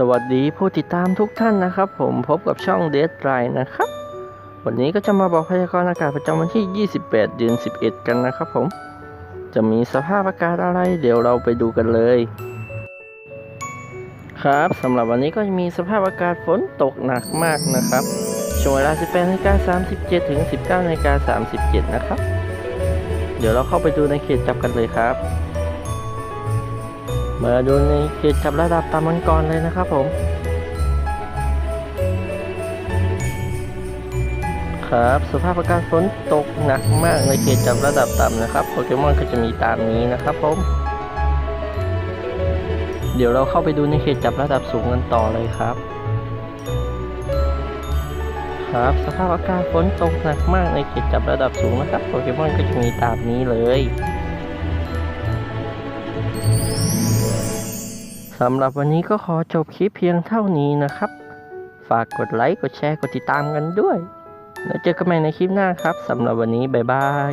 สวัสดีผู้ติดตามทุกท่านนะครับ ผมพบกับช่องเด d ไรนะครับ วันนี้ก็จะมาบอกพยากรณ์อากาศประจำวันที่ 28 เดือน 11 กันนะครับผม จะมีสภาพอากาศอะไร เดี๋ยวเราไปดูกันเลย ครับสำหรับวันนี้ก็จะมีสภาพอากาศฝนตกหนักมากนะครับช่วงเวลา 18นาฬิกา37 ถึง 19นาฬิกา37 นะครับ เดี๋ยวเราเข้าไปดูในเขตจับกันเลยครับ มาดูในเขตจับระดับต่ำกันก่อนเลยนะครับผม ครับสภาพอากาศฝนตกหนักมากในเขตจับระดับต่ำนะครับโปเกมอนก็จะมีตามนี้นะครับผม เดี๋ยวเราเข้าไปดูในเขตจับระดับสูงกันต่อเลยครับ ครับสภาพอากาศฝนตกหนักมากในเขตจับระดับสูงนะครับโปเกมอนก็จะมีตามนี้เลย สำหรับวันนี้ก็ขอจบคลิปเพียงเท่านี้นะครับ ฝากกดไลค์ กดแชร์ กดติดตามกันด้วย แล้วเจอกันใหม่ในคลิปหน้าครับสำหรับวันนี้ บ๊ายบาย